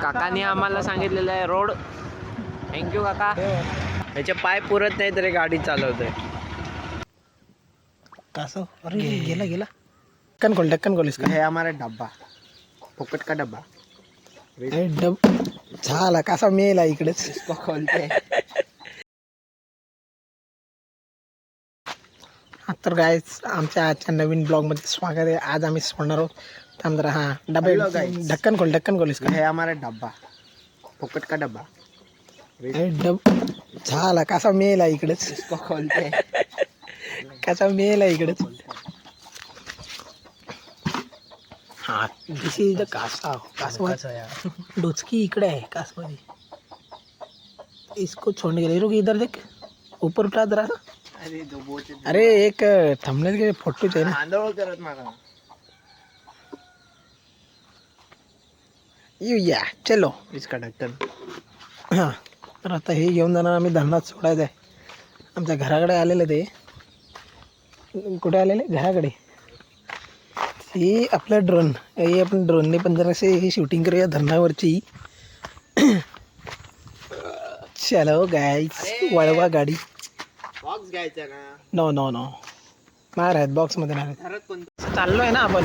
काकाने आम्हाला सांगितलेलं आहे रोड. थँक्यू काका. त्याचे पाय पुरत नाही तरी गाडी चालवतोय. कसं अरे गेला गेला. डक्कन खोल डक्कन खोल इसका. हे हमारा डब्बा. फुकट का डब्बा? अरे डब झाला कसा मेला इकडेच. इसको खोलते. हा, तर काय आमच्या आजच्या नवीन ब्लॉगमध्ये स्वागत आहे. आज आम्ही सोडणार आहोत त्यानंतर हा डबे Hello guys. ढक्कन खोल ढक्कन खोल इसका। हे हमारा डब्बा फुकट का डब्बा। अरे डब झाला कसा मेला इकडेच। इसको खोलते कसा मेला इकडेच। हा दिस इज द कासा कासवा। डोचकी इकडे आहे कासवादी इसको छोड़ने के लिए रुक इधर देख। ऊपर उठा जरा। अरे जो बोचे अरे एक थंबनेल के फोटो चाहिए ना। आंदोलन करत यू या चलो इसका ढक्कन हां तर आता हे घेऊन जाणार आम्ही धरणात सोडायचं आहे. आमच्या घराकडे आलेलं ते. कुठे आलेले? घराकडे. ही आपलं ड्रोन ही आपण ड्रोनने पण जरासे ही शूटिंग करूया धरणावरची. चलो गाईच वळवा गाडी. बॉक्स घ्यायचा ना. नो नो नो नाही राहत बॉक्समध्ये नाही चाललो आहे ना आपण.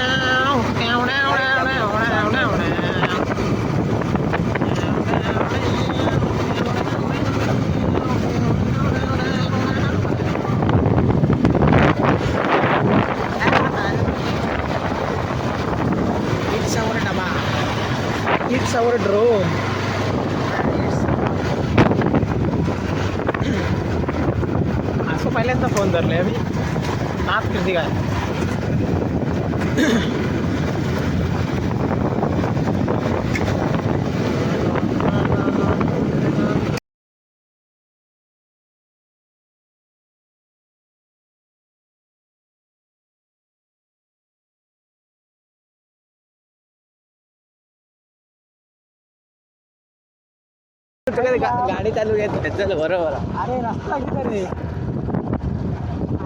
गाडी चालू घेत चल बरोबर अरे रस्ता किधर है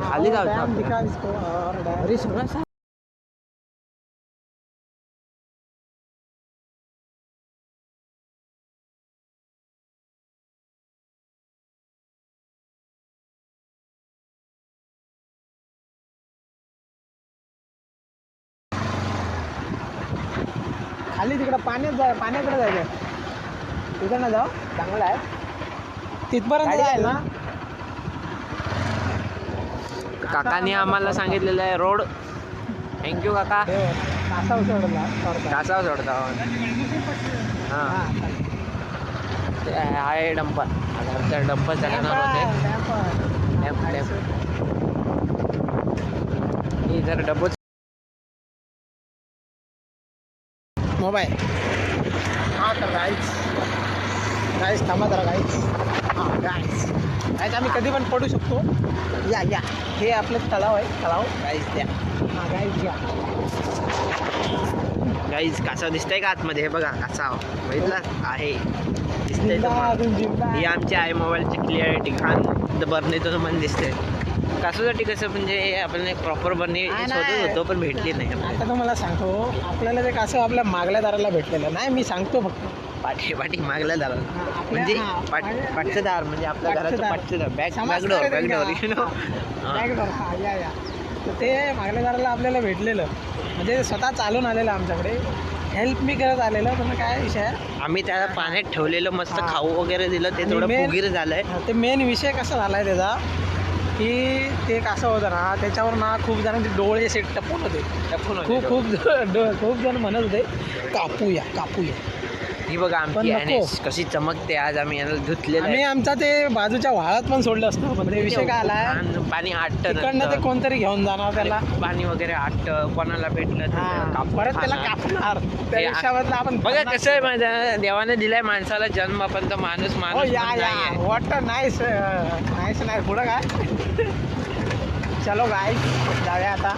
खाली जाओ डैम ना. दिखा इसको और डैम. अरे सुना सा खाली तिकडं पाण्यात जाय पाण्याकडे जायचं तिकडं ना जाऊ चांगलं आहे. तिथपर्यंत जाईल ना? काकाने आम्हाला सांगितलेलं आहे रोड. थँक्यू काका. कासा सोडला कासाव सोडता हां. हा, आहे डंपर. डंपर चढणार होते. जर डबो मोबाईल. हा तर गाईच थांबा जरा गाईच हां गाईच गाईच आम्ही कधी पण पडू शकतो. या या. हे आपलं तलाव आहे. तलाव. गाईज द्या. हां गाईच घ्या. गाईज कासाव दिसतंय का आतमध्ये? हे बघा कासाव बघितला? आहे. दिसतंय तुम्हाला. ही आमची आहे मोबाईलची क्लिअरिटी खान बरणी तो तुम्हाला दिसते कासासाठी कसं म्हणजे आपण एक प्रॉपर बरणी नाही, शोधत. होतो पण भेटली नाही. आता तुम्हाला सांगतो. आपल्याला ते कसं आपल्या मागल्या दाराला भेटलेलं. नाही मी सांगतो फक्त. पाठी पाठी हा, आपल्या- म्हणजे पाठ पाठचं दार म्हणजे आपल्या घराचं दार. पाठचं दार? यु नो हा. या या. तर ते मागल्या दाराला आपल्याला भेटलेलं. म्हणजे स्वतः चालून आलेलं आमच्याकडे. हेल्प मी करत आलेलं पण काय विषय आम्ही त्याला पाण्यात ठेवलेलं मस्त. खाऊ वगैरे दिलं ते थोडं फुगीर झालंय. ते मेन विषय कसा झाला आहे त्याचा? की ते कसं होतं ना त्याच्यावर ना खूप जणांचे डोळे असे टपून होते. टपून खूप. खूप खूप जण म्हणत होते कापूया कापूया. ही बघा पण आमची नको. NS कशी चमकते आज आम्ही याला धुतलेलं आम्ही आहे. आमचा ते बाजूच्या वाळात पण सोडलं असतं पण ते विषय काय आणि पाणी आटत तिकडनं ते कोणतरी घेऊन जाणार त्याला. पाणी वगैरे आटत कोणाला भेटलं तर त्याला हा, कापून परत त्याला खाणार. कापणार. आपण बघा कसं आहे माझ्या देवाने दिलाय माणसाला जन्म पण तो माणूस हो माणूस या पण या. नाहीये. वॉट नाईस नाईस नाही पुढं काय? चलो गाय जाऊया आता.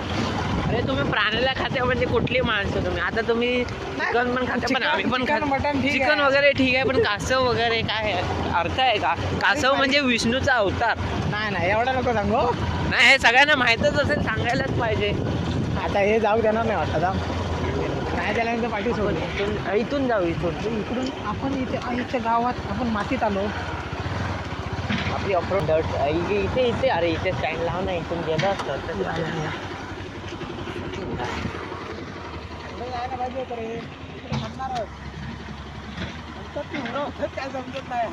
अरे तुम्ही प्राण्याला खाते म्हणजे कुठली माणसं तुम्ही? आता तुम्ही चिकन पण खाते पण आम्ही पण चिकन, मटण ठीक चिकन. वगैरे ठीक आहे पण कासव वगैरे काय? अर्थ आहे का? कासव म्हणजे विष्णूचा अवतार. नाही नाही एवढा नको सांगू. नाही हे सगळ्यांना माहीतच असेल सांगायलाच पाहिजे. आता हे जाऊ देणार नाही वाटतं नाही त्याल्यानंतर पाठी सोडली इथून इथून जाऊ इथून. इकडून आपण इथे आ, इथे गावात आपण मातीत आलो. आपली अप्रोच डट इथे इथे अरे इथे स्टँड लाव ना इथून गेलं असतं. म्हणणारच. म्हणतात काय समजत नाही.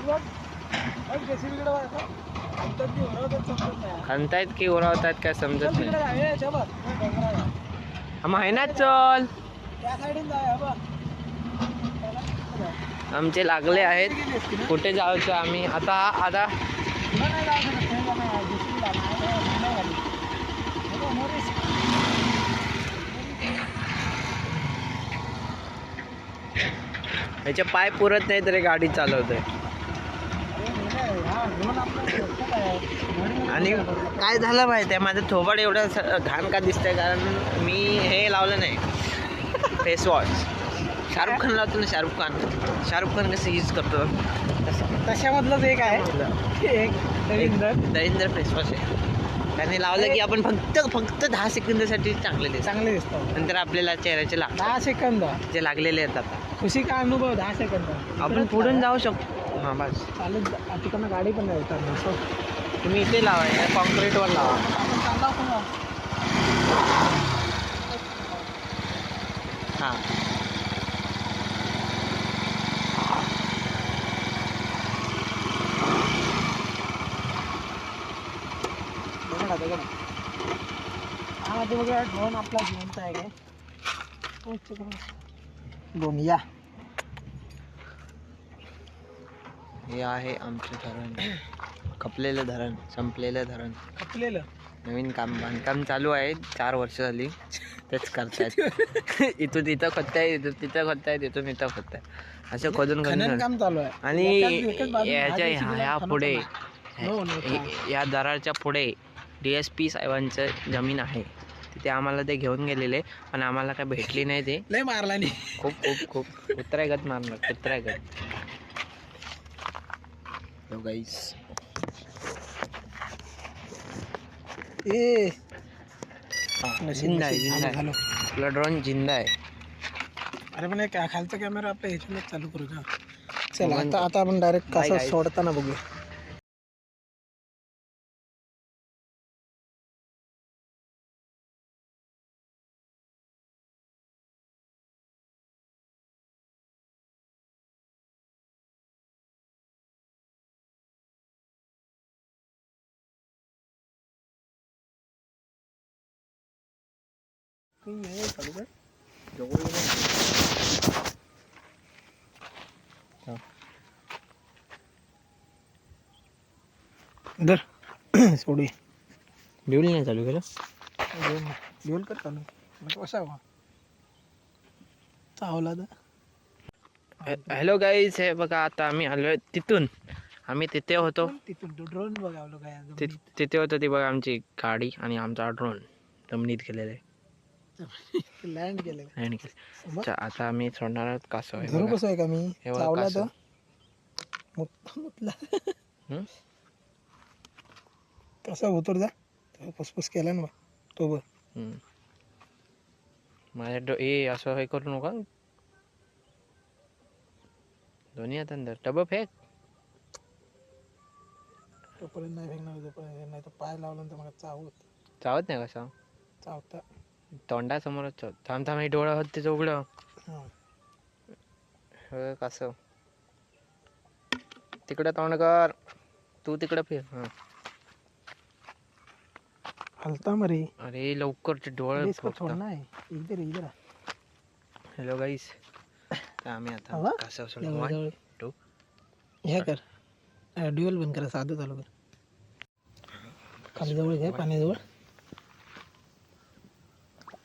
बघ. समजत खणतायत की ओरवतायत काय चल समजत तिकडे नाही जा, शोभत, डोंगराला. मग आहे ना चल. त्या साईडून जा बघ. आमचे लागले आहेत? कुठे जायचं आम्ही? आता आता नाही नाही, नाही, नाही गाडी. हे बघ, no risk. याचे पाय पुरत नाही तरी गाडी चालवतोय. आणि. काय झालं माहिती आहे माझं थोबाड एवढं घाण का दिसतंय? कारण मी हे लावलं नाही. फेस वॉश शाहरुख खान लावतो ना शाहरुख खान. शाहरुख खान कसं यूज करतो? तसं. तशामधलंच एक आहे. एक रवींदर दरिंदर फेस वॉश आहे. त्याने लावलं की आपण फक्त फक्त दहा सेकंदासाठी चांगले दिसतो चांगले दिसतात. नंतर आपल्याला चेहऱ्याचे लाग दहा सेकंद जे लागलेले आहेत आता. खुशी का अनुभव? दहा सेकंद आपण पुढून जाऊ शकतो. हां बस. चालत जा- तिकडनं गाडी पण नाही उतरणार सो तुम्ही इथे लावा या कॉन्क्रीटवर लावा. आपण चालला होतो ना हां दगडा हा ते बघा ड्रोन आपला जिवंत आहे काय? ड्रोन या हे आहे आमचं धरण. खपलेलं धरण संपलेलं धरण. खपलेलं? नवीन काम बांधकाम चालू आहे. चार वर्ष झाली. तेच करतायत. इथून तिथं खोदताय इथून तिथं खोदताय इथून इथं खोदताय. असं खोदून खोदून काम चालू आहे. आणि याच्या ह्या पुढे. हो, हे- या दराच्या पुढे डी एस पी साहेबांचं जमीन आहे. तिथे आम्हाला ते घेऊन गेलेले पण आम्हाला काय भेटली नाही ते. लय मारला नाही खूप खूप खूप. कुत्र्यागत मारलं कुत्र्यागत. गाईस ए. ज़िंदा आहे ज़िंदा आहे. आपला ड्रोन ज़िंदा आहे. अरे पण खालचा कॅमेरा आपल्या ह्याच्यामध्ये चालू करू का? चल आता आता आपण डायरेक्ट कसं. सोडताना बघूया. धर. बिवली नाही चालू केलं? घेऊन कर चालू. कसा चावला तर. हॅलो गाईज हे बघा आता आम्ही आलोय तिथून. आम्ही तिथे होतो. तिथून? ड्रोन ति- तिथे होतो ती बघा आमची गाडी आणि आमचा ड्रोन जमिनीत गेलेले लँड केलं बघ. आता आम्ही सोडणार आहोत कासव हे धरू बघा. कसं आहे का मी? हे बघा चावला कासव. तर मुत- मुतला? कसा उतर जा. तो फुसफुस केला ना बा. तो बघ. हम्म. माझ्या डो ए असं हे करू नका. दोन्ही हात अंदर डबं फेक. तोपर्यंत नाही फेकणार तोपर्यंत नाही तर पाय लावला तर मला चावत. चावत नाही कसा? चावता. तोंडासमोरच थांब थांब हे डोळा होत त्याचं उघडं. कसं तिकडं तोंड कर. तू तिकडं फिर. हां. हलता मरे. अरे लवकर डोळे इधर इधर. हॅलो गाईस आम्ही आता. टू हे कर. ड्युअल बंद करा साधं चालू कर. खाली जवळ घ्या पाण्याजवळ.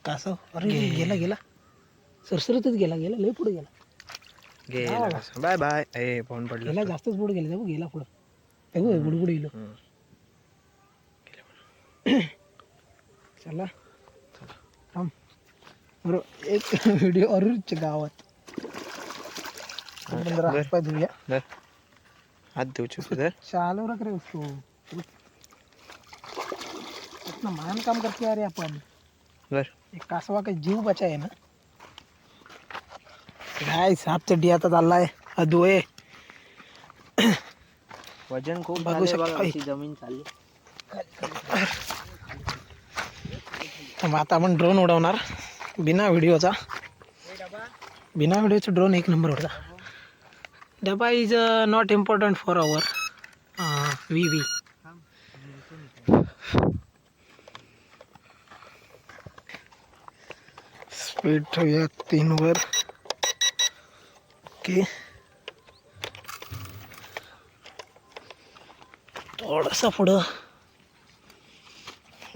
कासव अरे. गेला गेला. सरसरतच गेला गेला. लय पुढे गेला. गेला. Bye bye. ए फोन पडलं. गेला जास्तच पुढे गेला. बघ गेला पुढं. बघ बुडबुड गेलो हम्म. चला. थांब. बरोबर एक व्हिडिओ अरुणच्या गावात. आपण जरा बर. हातपाय धुया धर. हात देऊ चुक धर चालव रख रे उसको इतना महान काम करते यार अपन बर कासवा का जीव बचाय ना. काय साप चड्डी आता चाललाय. अदू आहे वजन खूप बघू शकता. जमीन चालली. मग आता आपण ड्रोन उडवणार. बिना व्हिडिओचा. बिना व्हिडिओचा ड्रोन एक नंबर होता डबा is not important for our we we speed ठेवूया तीनवर ओके थोडासा पुढं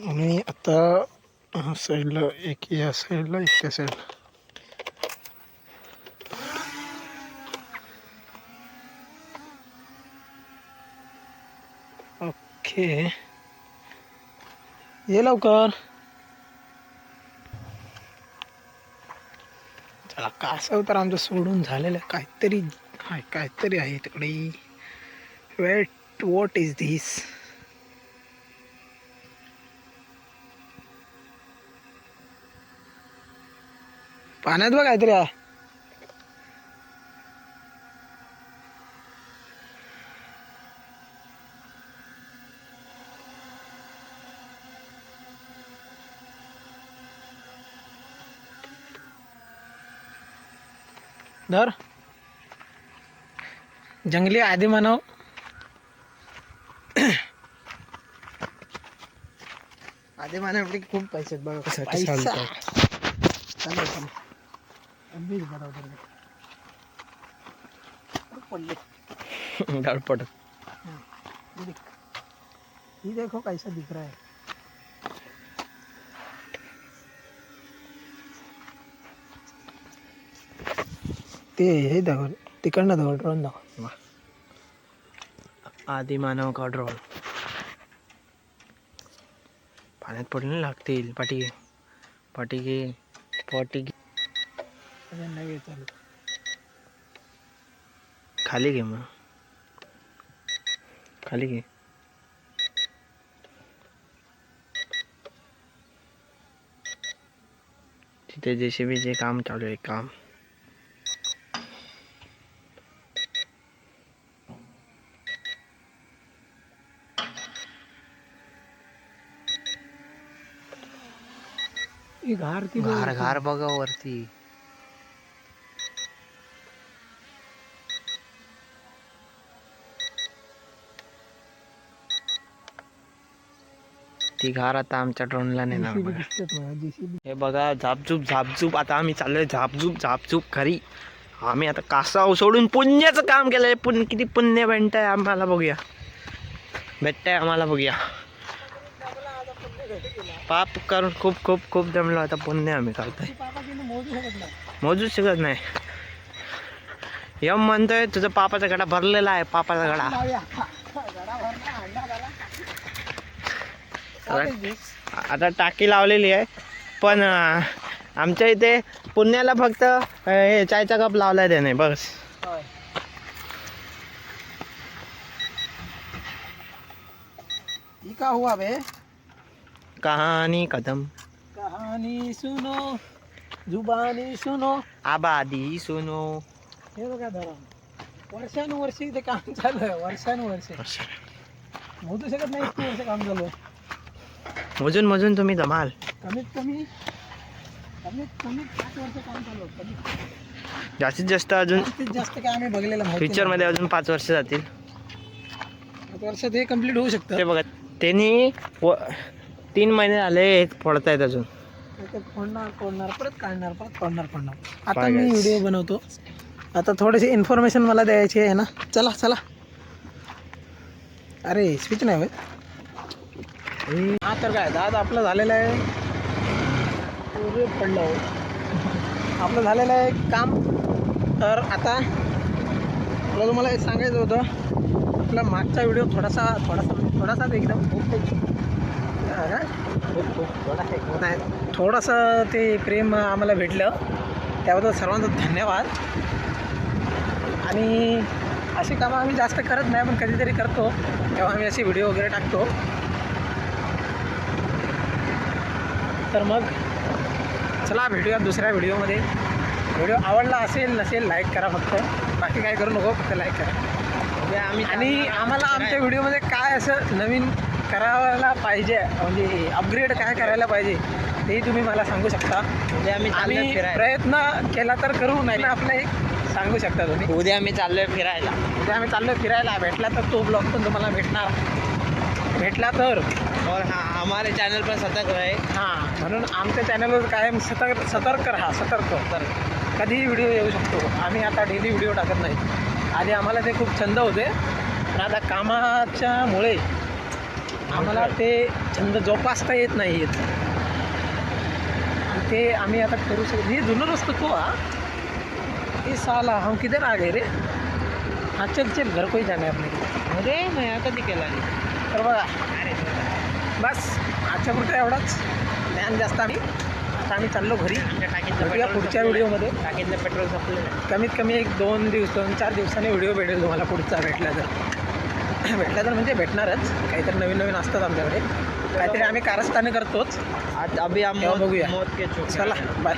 आणि आता ह्या एक या साईडला एक त्या ओके ये लवकर कासव तर आमचं सोडून झालेलं आहे काहीतरी हाय काहीतरी आहे तिकडे. वेट वॉट इज धिस पाण्यात बघ काहीतरी आहे. धर जंगली आधी मानव. आधी मला खूप पैसे बघा कसं. पडले. ये देख. ये देखो कैसा दिख रहा है. ते हे तिकडनं ड्रोन दाखव. आधी मानव का ड्रोन पाण्यात पडले लागतील घे. पाठी घे नवे चालू. खाली घे मग. खाली घे. तिथे जेसीबीचे काम चालू आहे काम. घार ती. घार घार बघा वरती. ती घार आता आमच्या ड्रोनला नेणार. हे बघा झापझूप झापझूप. आता आम्ही चाललोय झापझूप झापझूप खरी आम्ही आता कासाव सोडून पुण्याचं काम केलंय. पुण्य किती पुण्य भेटतंय आम्हाला बघूया. भेटतंय आम्हाला बघूया. पाप करून खूप खूप खूप जमलो आता पुण्य आम्ही करतोय. मोजू शकत नाही. यम म्हणतोय तुझा पापाचा गडा भरलेला आहे पापाचा गडा. आता टाकी लावलेली आहे पण आमच्या इथे पुण्याला फक्त हे चायचा कप लावलाय त्याने बस. हुआ बे. कहाणी कदम। कहाणी सुनो जुबानी सुनो। आबादी सुनो। हे बघा धरा वर्षानुवर्षी इथे काम चालू आहे वर्षानुवर्षे. मोजू शकत नाही इतकी वर्ष काम चालू आहे. मोजून मोजून तुम्ही जमाल कमीत कमी कमीत कमी पाच वर्ष काम चालू आहे कमीत जास्तीत जास्त अजून जास्तीत जास्त काय आम्ही बघलेलं माहिती फ्युचरमध्ये अजून पाच वर्ष जातील. नाही. पाच वर्षात हे कंप्लीट होऊ शकतं. ते बघा त्यांनी व- तीन महिने झाले फोडतायत अजून. ते फोडणार फोडणार परत काढणार परत फोडणार फोडणार. आता मी. व्हिडिओ बनवतो. आता थोडीशी इन्फॉर्मेशन मला द्यायची आहे ना. चला चला. अरे स्विच नाही होय हा तर काय दाद आपलं झालेलं आहे. पडलं हो. आपलं झालेलं आहे काम. तर आता मला तुम्हाला एक सांगायचं होतं. आपला मागचा व्हिडिओ थोडासा थोडासा थोडासा एकदम. हा नाही थोडंसं ते प्रेम आम्हाला भेटलं. त्याबद्दल सर्वांचं धन्यवाद. आणि अशी कामं आम्ही जास्त करत नाही पण कधीतरी करतो. तेव्हा आम्ही असे व्हिडिओ वगैरे टाकतो. तर मग चला भेटूया दुसऱ्या व्हिडिओमध्ये. व्हिडिओ आवडला असेल नसेल लाईक करा फक्त. बाकी काय करू नको फक्त लाईक करा. आम्ही आणि आम्हाला आमच्या. व्हिडिओमध्ये काय असं नवीन करायला पाहिजे. म्हणजे अपग्रेड काय करायला पाहिजे तेही तुम्ही मला सांगू शकता. उद्या आम्ही चाललोय आम्ही प्रयत्न केला तर करू नाही. आपलं एक सांगू शकता तुम्ही. उद्या आम्ही चाललोय फिरायला. उद्या आम्ही चाललो फिरायला. भेटला तर तो ब्लॉग पण तुम्हाला भेटणार. भेटला तर. और हाँ हमारे चॅनल पर सतर्क रहे. हां म्हणून आमच्या चॅनलवर कायम सतर्क सतर्क राहा सतर्क. तर कधीही व्हिडिओ येऊ शकतो. आम्ही आता डेली व्हिडिओ टाकत नाही. आधी आम्हाला ते खूप छंद होते. पण आता कामाच्यामुळे आम्हाला ते छंद जोपासता येत नाही आहेत ते आम्ही आता करू शकतो हे जुनं रस्तो तो हा. ये साला हम किधर आ गए रे. हाँ चल चल घर कोई जाणे आपल्याकडे अरे मी आता ती केला तर बघा. बस आजच्या पुरतं एवढाच. ज्ञान जास्त आम्ही. आता आम्ही चाललो घरी. भेटूया पुढच्या व्हिडिओमध्ये. टाकीतलं पेट्रोल संपलं. कमीत कमी एक दोन दिवस दोन चार दिवसाने व्हिडिओ भेटेल तुम्हाला पुढचा भेटला तर. भेटला तर म्हणजे भेटणारच. काहीतरी नवीन नवीन असतात आमच्याकडे. काहीतरी आम्ही कारस्थाने करतोच. आज अभी मौत बघूया. चला बाय